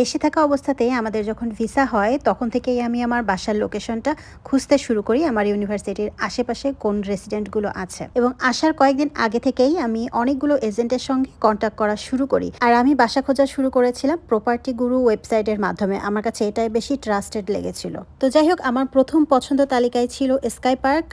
দেশে থাকা অবস্থাতেই আমাদের যখন ভিসা হয়, তখন থেকেই আমি আমার বাসার লোকেশনটা খুঁজতে শুরু করি আমার ইউনিভার্সিটির আশেপাশে কোন রেসিডেন্টগুলো আছে। এবং আসার কয়েকদিন আগে থেকেই আমি অনেকগুলো এজেন্টের সঙ্গে কন্ট্যাক্ট করা শুরু করি। আর আমি বাসা খোঁজা শুরু করেছিলাম প্রপার্টি গুরু ওয়েবসাইটের মাধ্যমে। আমার কাছে এটাই বেশি ট্রাস্টেড লেগেছিল। তো যাই হোক, আমার প্রথম পছন্দ তালিকায় ছিল স্কাই পার্ক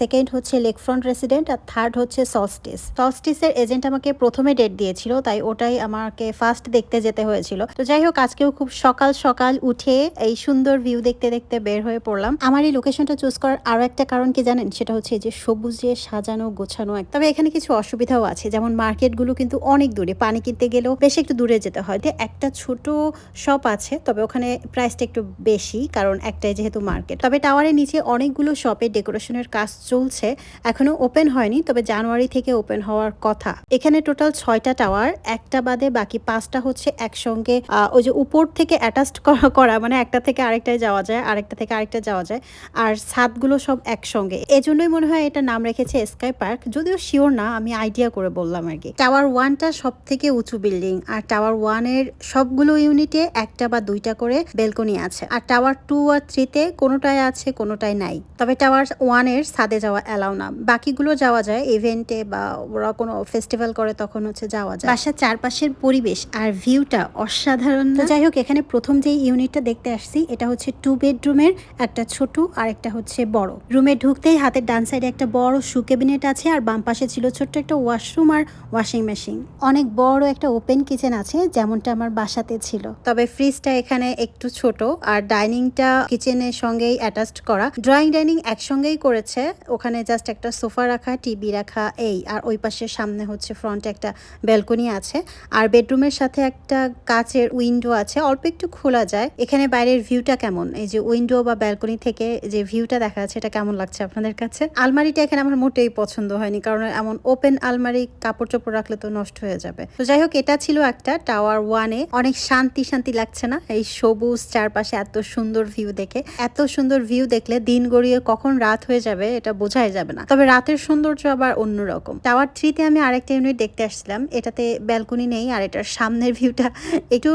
সেকেন্ড হচ্ছে লেক ফ্রন্ট রেসিডেন্ট আর থার্ড হচ্ছে সলস্টিস সলস্টিসের এজেন্ট আমাকে প্রথমে ডেট দিয়েছিল, তাই ওটাই আমাকে ফার্স্ট দেখতে যেতে হয়েছিল। তো যাই হোক আজকেও খুব সকাল সকাল উঠে এই সুন্দর ভিউ দেখতে দেখতে বের হয়ে পড়লাম। আমার এই লোকেশনটা চুজ করার আরও একটা কারণ কি জানেন? সেটা হচ্ছে যে সবুজে সাজানো, গোছানো এক- তবে এখানে কিছু অসুবিধাও আছে। যেমন মার্কেটগুলো কিন্তু অনেক দূরে। পানি কিনতে গেলেও বেশ একটু দূরে যেতে হয়। একটা ছোট শপ আছে, তবে ওখানে প্রাইসটা একটু বেশি, কারণ একটাই যেহেতু মার্কেট তবে টাওয়ারের নিচে অনেকগুলো শপে ডেকোরেশনের কাজ চলছে। এখনও ওপেন হয়নি, তবে জানুয়ারি থেকে ওপেন হওয়ার কথা। এখানে টোটাল ছয়টা টাওয়ার একটা বাদে বাকি পাঁচটা হচ্ছে একসঙ্গে ওই যে উপর থেকে অ্যাটাচড করা মানে একটা থেকে আরেকটায় যাওয়া যায়, আরেকটা থেকে আরেকটা যাওয়া যায়, আর ছাদগুলো সব একসঙ্গে। এজন্যই মনে হয় এটা নাম রেখেছে স্কাই পার্ক যদিও শিওর না, আমি আইডিয়া করে বললাম আর কি। টাওয়ার ওয়ানটা সব থেকে উঁচু বিল্ডিং আর টাওয়ার ওয়ানের সবগুলো ইউনিটে একটা বা দুইটা করে বেলকনি আছে। আর টাওয়ার টু আর থ্রিতে কোনোটায় আছে কোনোটায় নাই। তবে টাওয়ার ওয়ানের ছাদে যাওয়া অ্যালাউ না। বাকিগুলো যাওয়া যায় ইভেন্টে বা ওরা কোনো ফেস্টিভ্যাল করে তখন হচ্ছে যাওয়া যায়। বাসার চারপাশের পরিবেশ আর ভিউটা অসাধারণ? যাই হোক, এখানে প্রথম যে ইউনিটটা দেখতে আসছি, এটা হচ্ছে টু বেডরুমের একটা ছোট আর একটা হচ্ছে বড়। রুমে ঢুকতেই হাতের ডান সাইডে একটা বড় শু ক্যাবিনেট আছে আর বাম পাশে ছিল ছোট্ট একটা ওয়াশরুম আর ওয়াশিং মেশিন অনেক বড় একটা ওপেন কিচেন আছে, যেমনটা আমার বাসাতে ছিল। তবে ফ্রিজটা এখানে একটু ছোট আর ডাইনিংটা কিচেনের সঙ্গেই অ্যাটাচড করা। ড্রয়িং ডাইনিং একসঙ্গেই করেছে, ওখানে জাস্ট একটা সোফা রাখা টিভি রাখা, এই। আর ওই পাশে সামনে হচ্ছে ফ্রন্টে একটা ব্যালকনি আছে। আর বেডরুমের সাথে একটা কাচের উইন্ডো আছে, অল্প একটু খোলা যায়। এখানে বাইরের ভিউটা কেমন? এই যে উইন্ডো বা ব্যালকনি থেকে যে ভিউটা দেখা যাচ্ছে, এটা কেমন লাগছে আপনাদের কাছে? আলমারিটা এখানে আমার মোটেই পছন্দ হয়নি, কারণ এমন ওপেন আলমারি কাপড় চোপড় রাখলে তো নষ্ট হয়ে যাবে। তো যাই হোক, এটা ছিল একটা টাওয়ার ওয়ানে অনেক শান্তি শান্তি লাগছে না? এই সবুজ চারপাশে এত সুন্দর ভিউ দেখে। এত সুন্দর ভিউ দেখলে দিন গড়িয়ে কখন রাত হয়ে যাবে, এটা বোঝাই যাবে না। তবে রাতের সৌন্দর্য আবার অন্যরকম। টাওয়ার থ্রিতে আমি আরেকটা ইউনিট দেখতে আসছিলাম। এটাতে ব্যালকনি নেই, আর এটার সামনের ভিউটা একটু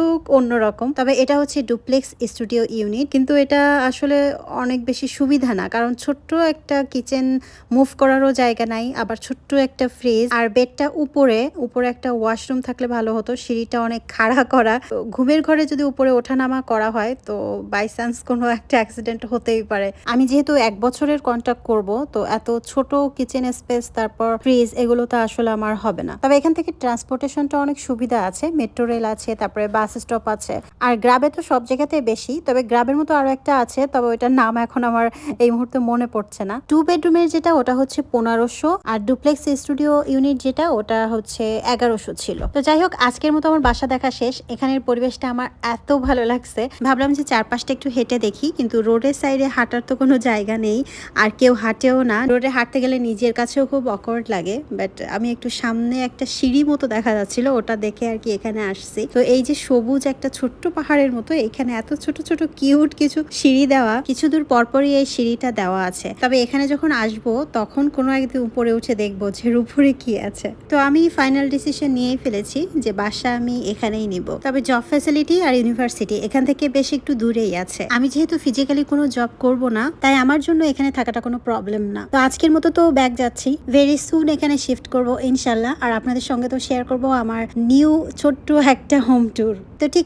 অন্যরকম। তবে এটা হচ্ছে ডুপ্লেক্স স্টুডিও ইউনিট। কিন্তু এটা আসলে অনেক বেশি সুবিধা না। কারণ ছোট্ট একটা কিচেন মুভ করারও জায়গা নাই। আবার ছোট্ট একটা ফ্রিজ। আর বেডটা উপরে উপরে একটা ওয়াশরুম থাকলে ভালো হতো। সিঁড়িটা অনেক খাড়া করা। ঘুমের ঘরে যদি উপরে ওঠানামা করা হয়, তো বাই চান্স কোনো একটা অ্যাক্সিডেন্ট হতেই পারে। আমি যেহেতু এক বছরের কন্ট্যাক্ট করব, তো এত ছোট কিচেন স্পেস তারপর ফ্রিজ এগুলো তো আসলে আমার হবে না। তবে এখান থেকে ট্রান্সপোর্টেশনটা অনেক সুবিধা আছে। মেট্রো রেল আছে, তারপরে বাস স্টপ আছে। আর গ্রাবে তো সব জায়গাতে বেশি, তবে গ্রাবের মতো আরও একটা আছে, তবে ওইটার নাম এখন আমার এই মুহূর্তে মনে পড়ছে না। টু বেডরুমের যেটা, ওটা হচ্ছে পনেরোশো, আর ডুপ্লেক্স স্টুডিও ইউনিট যেটা, ওটা হচ্ছে এগারোশো ছিল। তো যাই হোক, আজকের মতো আমার বাসা দেখা শেষ। এখানের পরিবেশটা আমার এত ভালো লাগছে। ভাবলাম যে চারপাশটা একটু হেঁটে দেখি, কিন্তু রোডের সাইডে হাঁটার তো কোনো জায়গা নেই, আর কেউ হাঁটেও না। রোডে হাঁটতে গেলে নিজের কাছেও খুব অকওয়ার্ড লাগে বাট আমি একটু সামনে একটা সিঁড়ি মতো দেখা যাচ্ছিল, ওটা দেখে আর কি এখানে আসছি। তো এই যে সবুজ একটা ছোট্ট পাহাড়ের মতো, এখানে এত ছোট ছোট কিউট কিছু সিঁড়ি দেওয়া, কিছু দূর পরপরই এই সিঁড়িটা দেওয়া আছে। তবে এখানে যখন আসব, তখন কোনো একদিন উপরে উঠে দেখব যে উপরে কি আছে। তো আমি ফাইনাল ডিসিশন নিয়েই ফেলেছি যে বাসা আমি এখানেই নিব। তবে জব ফ্যাসিলিটি আর ইউনিভার্সিটি এখান থেকে বেশ একটু দূরেই আছে। আমি যেহেতু ফিজিক্যালি কোনো জব করব না, তাই আমার জন্য এখানে থাকাটা কোনো প্রবলেম না। তো আজকের মতো তো ব্যাগ যাচ্ছি। ভেরি সুন এখানে শিফট করব, ইনশাল্লাহ। আর আপনাদের সঙ্গে তো শেয়ার করব আমার নিউ ছোট্ট একটা হোম ট্যুর তো ঠিক